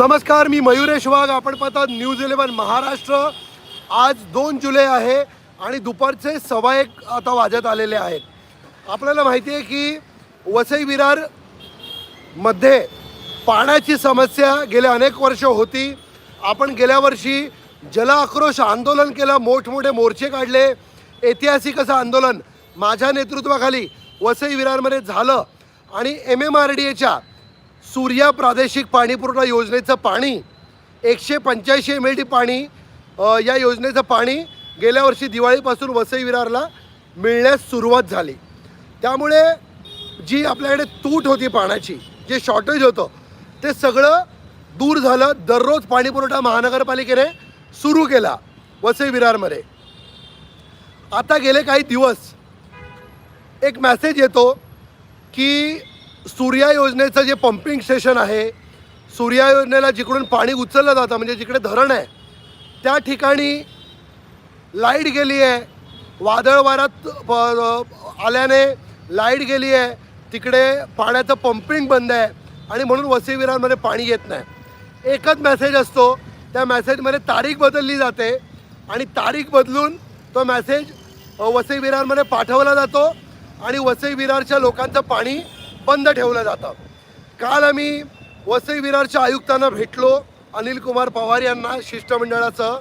नमस्कार मी मयुरेश वाघ. आपण पाहतात न्यूज इलेव्हन महाराष्ट्र. आज दोन जुलै आहे आणि दुपारचे सव्वा एक आता वाजत आलेले आहेत. आपल्याला माहिती आहे की वसई विरारमध्ये पाण्याची समस्या गेले अनेक वर्ष होती. आपण गेल्या वर्षी जल आक्रोश आंदोलन केलं मोठमोठे मोर्चे काढले. ऐतिहासिक असं आंदोलन माझ्या नेतृत्वाखाली वसई विरारमध्ये झालं आणि एम एम आर डी एच्या सूर्या प्रादेशिक पाणीपुरवठा योजनेचं पाणी एकशे पंच्याऐंशी एम एल डी पाणी या योजनेचं पाणी गेल्या वर्षी दिवाळीपासून वसई विरारला मिळण्यास सुरुवात झाली. त्यामुळे जी आपल्याकडे तूट होती पाण्याची जे शॉर्टेज होतं ते सगळं दूर झालं. दररोज पाणीपुरवठा महानगरपालिकेने सुरू केला वसई विरारमध्ये आता गेले काही दिवस एक मॅसेज येतो की सूर्या योजनेचं जे पंपिंग स्टेशन आहे सूर्या योजनेला जिकडून पाणी उचललं जातं म्हणजे जिकडे धरण आहे त्या ठिकाणी लाइट गेली आहे. वादळ वारात आल्याने लाइट गेली आहे. तिकडे पाण्याचं पंपिंग बंद आहे आणि म्हणून वसई विरारमध्ये पाणी येत नाही. एकच मेसेज असतो त्या मेसेजमध्ये तारीख बदलली जाते आणि तारीख बदलून तो मेसेज वसईविरांमध्ये वसई विरारमध्ये पाठवला जातो आणि वसई विरारच्या लोकांचं पाणी बंद ठेवलं जातं. काल आम्ही वसई विरारच्या आयुक्तांना भेटलो अनिल कुमार पवार यांना शिष्टमंडळाचं.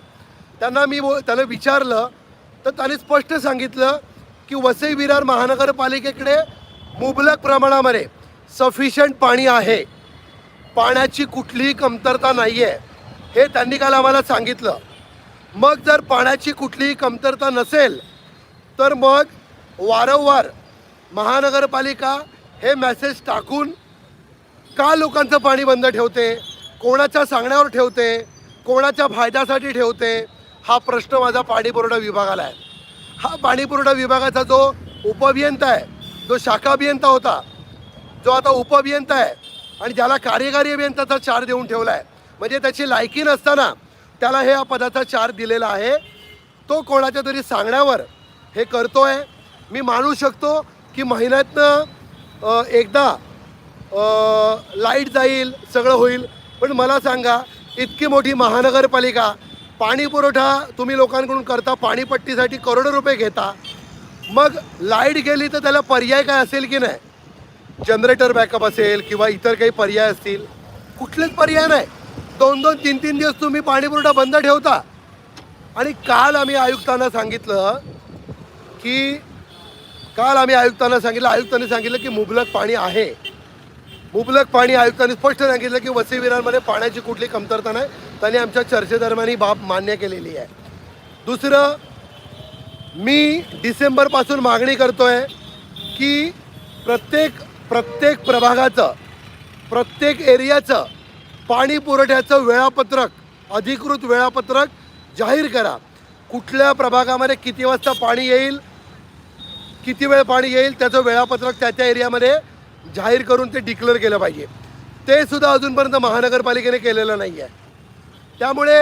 त्यांना मी बो त्याला विचारलं तर त्यांनी स्पष्ट सांगितलं की वसई विरार महानगरपालिकेकडे मुबलक प्रमाणामध्ये सफिशियंट पाणी आहे. पाण्याची कुठलीही कमतरता नाही आहे हे त्यांनी काल आम्हाला सांगितलं. मग जर पाण्याची कुठलीही कमतरता नसेल तर मग वारंवार महानगरपालिका हे मेसेज टाकून का लोकांचं पाणी बंद ठेवते? कोणाच्या सांगण्यावर ठेवते? कोणाच्या फायद्यासाठी ठेवते? हा प्रश्न माझा पाणीपुरवठा विभागाला आहे. हा पाणीपुरवठा विभागाचा जो उपअभियंता आहे जो शाखा अभियंता होता जो आता उपअभियंता आहे आणि ज्याला कार्यकारी अभियंताचा चार देऊन ठेवला आहे म्हणजे त्याची लायकी नसताना त्याला हे या पदाचा चार दिलेला आहे. तो कोणाच्या तरी सांगण्यावर हे करतो आहे मी मानू शकतो की महिन्यातनं एकदा लाइट जाईल सगळं होईल. पण मला सांगा इतकी मोठी महानगरपालिका पाणी पुरवठा तुम्ही लोकांकडून करता पाणीपट्टीसाठी करोडो रुपये घेता. मग लाइट गेली तर त्याला पर्याय काय असेल की नाही? जनरेटर बॅकअप असेल किंवा इतर काही पर्याय असतील. कुठलेच पर्याय नाही. दोन दोन तीन तीन दिवस तुम्ही पाणीपुरवठा बंद ठेवता. आणि काल आम्ही आयुक्तांना सांगितलं की काल आम्ही आयुक्तांना सांगितलं आयुक्तांनी सांगितलं की मुबलक पाणी आहे. मुबलक पाणी आयुक्तांनी स्पष्ट सांगितलं की वसईविरांमध्ये पाण्याची कुठली कमतरता नाही. त्यांनी आमच्या चर्चेदरम्यान ही बाब मान्य केलेली आहे. दुसरं मी डिसेंबरपासून मागणी करतोय की प्रत्येक प्रत्येक प्रभागाचं प्रत्येक एरियाचं पाणी पुरवठ्याचं वेळापत्रक अधिकृत वेळापत्रक जाहीर करा. कुठल्या प्रभागामध्ये किती वाजता पाणी येईल किती वेळ पाणी येईल त्याचं वेळापत्रक त्या त्या एरियामध्ये जाहीर करून ते डिक्लेअर केलं पाहिजे. ते सुद्धा अजूनपर्यंत महानगरपालिकेने केलेलं नाही आहे त्यामुळे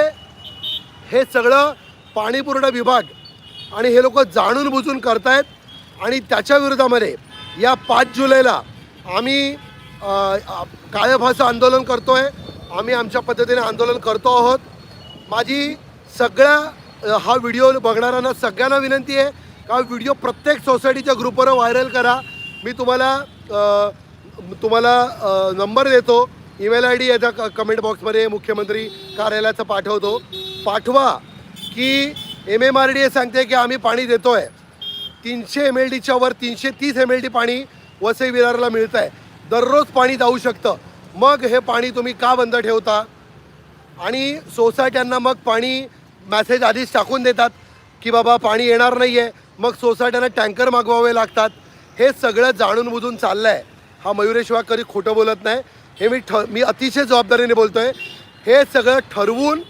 हे सगळं पाणीपुरवठा विभाग आणि हे लोक जाणून बुजून करतायत आणि त्याच्या विरोधामध्ये या पाच जुलैला आम्ही काळेभाचं आंदोलन करतो आहे आम्ही आमच्या पद्धतीने आंदोलन करतो आहोत. माझी सगळ्या हा व्हिडिओ बघणाऱ्यांना सगळ्यांना विनंती आहे का व्हिडिओ प्रत्येक सोसायटीच्या ग्रुपवर व्हायरल करा. मी तुम्हाला तुम्हाला नंबर देतो. ईमेल आय डी याच्या क कमेंट बॉक्समध्ये मुख्यमंत्री कार्यालयाचं पाठवतो. पाठवा की M M R D A सांगते की आम्ही पाणी देतो आहे तीनशे एम एल डीच्या वर तीनशे तीस एम एल डी पाणी वसई विरारला मिळतं आहे दररोज पाणी जाऊ शकतं. मग हे पाणी तुम्ही का बंद ठेवता? आणि सोसायट्यांना मग पाणी मॅसेज आधीच टाकून देतात की बाबा पाणी येणार नाही आहे मग सोसायट्यांना टँकर मागवावे लागतात. हे सगळं जाणून बुजून चाललं आहे हा मयुरेश वाघ कधी खोटं बोलत नाही. हे मी ठ मी अतिशय जबाबदारीने बोलतो आहे हे सगळं ठरवून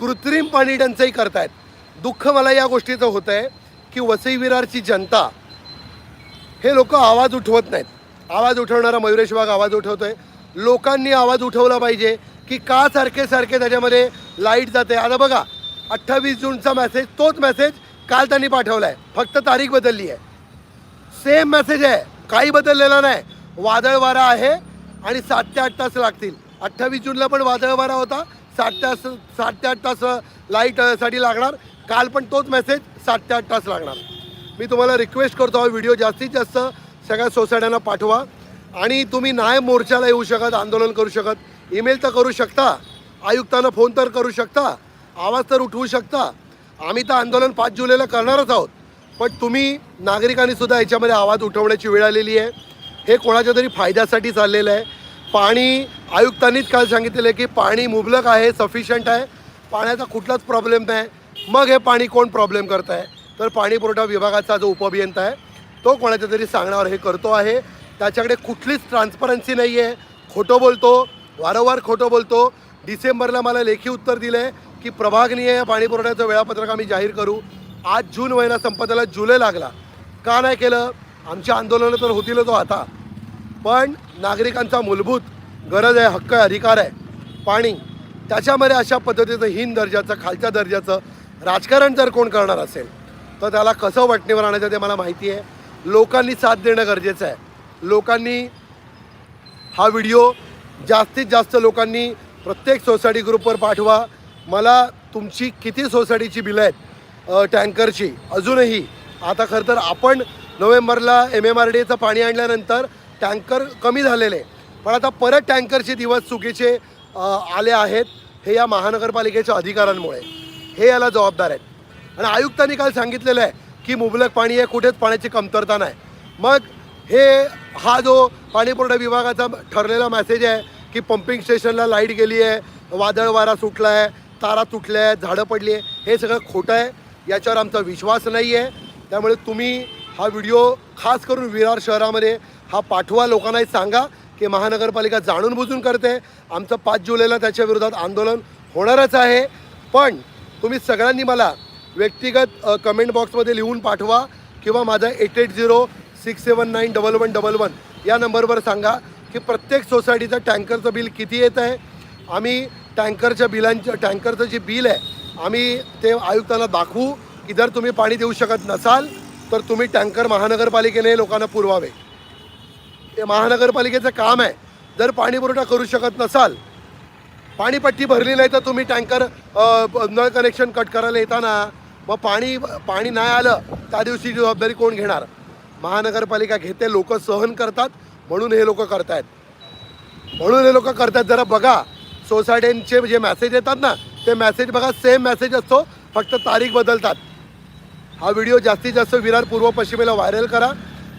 कृत्रिम पाणी टंचाई करतायत. दुःख मला या गोष्टीचं होतं आहे की वसई विरारची जनता हे लोक आवाज उठवत नाहीत. आवाज उठवणारा मयुरेश वाघ आवाज आहे लोकांनी आवाज उठवला पाहिजे की का सारखे सारखे त्याच्यामध्ये लाइट जाते. आता बघा अठ्ठावीस जूनचा मेसेज तोच मेसेज काल त्यांनी पाठवला आहे फक्त तारीख बदलली आहे. सेम मेसेज आहे. काही बदललेला नाही. वादळ वारा आहे आणि सात ते आठ तास लागतील. अठ्ठावीस जूनला पण वादळ वारा होता. सात तास सात ते आठ तास लाईटसाठी लागणार. काल पण तोच मेसेज सात ते आठ तास लागणार. मी तुम्हाला रिक्वेस्ट करतो हा व्हिडिओ जास्तीत जास्त सगळ्या सोसायट्यांना पाठवा. आणि तुम्ही नाही मोर्चाला येऊ शकत आंदोलन करू शकत. ईमेल तर करू शकता. आयुक्तांना फोन तर करू शकता. आवाज तर उठवू शकता. आम्ही तर आंदोलन पाच जुलैला करणारच आहोत. पण तुम्ही नागरिकांनी सुद्धा याच्यामध्ये आवाज उठवण्याची वेळ आलेली आहे. हे कोणाच्या तरी फायद्यासाठी चाललेलं आहे. पाणी आयुक्तांनीच काल सांगितलेलं आहे की पाणी मुबलक आहे सफिशियंट आहे. पाण्याचा कुठलाच प्रॉब्लेम नाही. मग हे पाणी कोण प्रॉब्लेम करत आहे तर पाणी पुरवठा विभागाचा जो उपअभियंता आहे तो कोणाच्या तरी सांगण्यावर हे करतो आहे. त्याच्याकडे कुठलीच ट्रान्सपरन्सी नाही आहे खोटं बोलतो वारंवार खोटं बोलतो. डिसेंबरला मला लेखी उत्तर दिलं आहे की प्रभागनीय पाणी पुरवठ्याचं वेळापत्रक आम्ही जाहीर करू. आज जून महिना संपताला जुलै लागला. का नाही केलं? आमची आंदोलनं तर होतीलच तो आता. पण नागरिकांचा मूलभूत गरज आहे हक्क आहे अधिकार आहे. पाणी त्याच्यामध्ये अशा पद्धतीचं हीन दर्जाचं खालच्या दर्जाचं राजकारण जर कोण करणार असेल तर त्याला कसं वाटणीवर आणायचं ते मला माहिती आहे. लोकांनी साथ देणं गरजेचं आहे. लोकांनी हा व्हिडिओ जास्तीत जास्त लोकांनी प्रत्येक सोसायटी ग्रुपवर पाठवा. मला तुमची किती सोसायटीची बिलं आहेत टँकरची अजूनही? आता खरं तर आपण नोव्हेंबरला एम एम आर डी एचं पाणी आणल्यानंतर टँकर कमी झालेले. पण आता परत टँकरचे दिवस चुकीचे आले आहेत हे या महानगरपालिकेच्या अधिकाऱ्यांमुळे. हे याला जबाबदार आहेत. आणि आयुक्तांनी काल सांगितलेलं आहे की मुबलक पाणी आहे कुठेच पाण्याची कमतरता नाही. मग हे हा जो पाणीपुरवठा विभागाचा ठरलेला मेसेज आहे की पंपिंग स्टेशनला लाइट गेली आहे वादळ वारा सुटला आहे तारा तुटल्या आहेत झाडं पडली आहे हे सगळं खोटं आहे. याच्यावर आमचा विश्वास नाही आहे. त्यामुळे तुम्ही हा व्हिडिओ खास करून विरार शहरामध्ये हा पाठवा लोकांनाही सांगा की महानगरपालिका जाणून बुजून करते. आमचं पाच जुलैला त्याच्या विरोधात आंदोलन होणारच आहे. पण तुम्ही सगळ्यांनी मला व्यक्तिगत कमेंट बॉक्समध्ये लिहून पाठवा किंवा माझा eight eight zero six seven nine double one double one या नंबरवर सांगा की प्रत्येक सोसायटीचं टँकरचं बिल किती येत आहे. आम्ही टँकरच्या बिलांचं टँकरचं जे बिल आहे आम्ही ते आयुक्तांना दाखवू. की जर तुम्ही पाणी देऊ शकत नसाल तर तुम्ही टँकर महानगरपालिकेने लोकांना पुरवावे. हे महानगरपालिकेचं काम आहे. जर पाणी पुरवठा करू शकत नसाल पाणीपट्टी भरली नाही तर तुम्ही टँकर नळ कनेक्शन कट करायला येताना मग पाणी पाणी नाही आलं त्या दिवशी जबाबदारी कोण घेणार? महानगरपालिका घेते लोक सहन करतात म्हणून हे लोक करतायत. म्हणून हे लोक करतात जरा बघा सोसायट्यांचे जे मेसेज येतात ना ते मेसेज बघा सेम मेसेज असतो फक्त तारीख बदलतात. हा व्हिडिओ जास्तीत जास्त विरार पूर्व पश्चिमेला व्हायरल करा.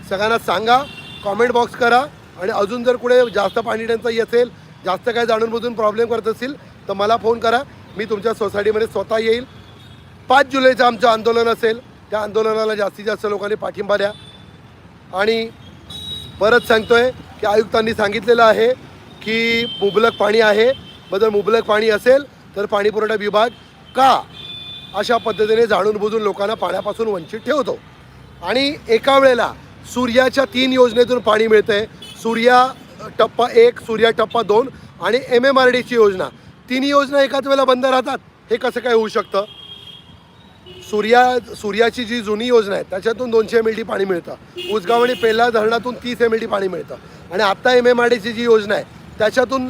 सगळ्यांना सांगा कॉमेंट बॉक्स करा आणि अजून जर कुठे जास्त पाणी टंचाई असेल जास्त काय जाणून बुजून प्रॉब्लेम करत असतील तर मला फोन करा. मी तुमच्या सोसायटीमध्ये स्वतः येईल. पाच जुलैचं आमचं आंदोलन असेल त्या आंदोलनाला जास्तीत जास्त लोकांनी पाठिंबा द्या. आणि परत सांगतोय की आयुक्तांनी सांगितलेलं आहे की मुबलक पाणी आहे. मग जर मुबलक पाणी असेल तर पाणीपुरवठा विभाग का अशा पद्धतीने जाणून बुजून लोकांना पाण्यापासून वंचित ठेवतो? आणि एका वेळेला सूर्याच्या तीन योजनेतून पाणी मिळते सूर्या टप्पा एक सूर्या टप्पा दोन आणि एम एम आर डीची योजना. तिन्ही योजना एकाच वेळेला बंद राहतात? हे कसं काय होऊ शकतं? सूर्या सूर्याची जी जुनी योजना आहे त्याच्यातून दोनशे एम एल डी पाणी मिळतं. उसगाव आणि पेल्ला धरणातून तीस एम एल डी पाणी मिळतं. आणि आत्ता एम एम आर डीची जी योजना आहे त्याच्यातून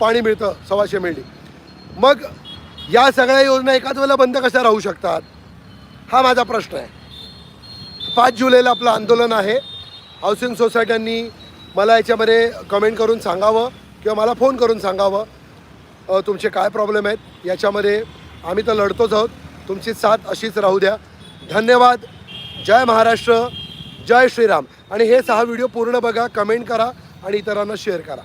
पाणी मिळतं सव्वाशे मेंढी मग या सगळ्या योजना एकाच वेळेला बंद कशा राहू शकतात? हा माझा प्रश्न आहे. पाच जुलैला आपलं आंदोलन आहे. हाऊसिंग सोसायट्यांनी मला याच्यामध्ये कमेंट करून सांगावं किंवा मला फोन करून सांगावं. तुमचे काय प्रॉब्लेम आहेत? याच्यामध्ये आम्ही तर लढतोच आहोत. तुमची साथ अशीच राहू द्या. धन्यवाद. जय महाराष्ट्र. जय श्रीराम. आणि हे सहा व्हिडिओ पूर्ण बघा कमेंट करा आणि इतरांना शेअर करा.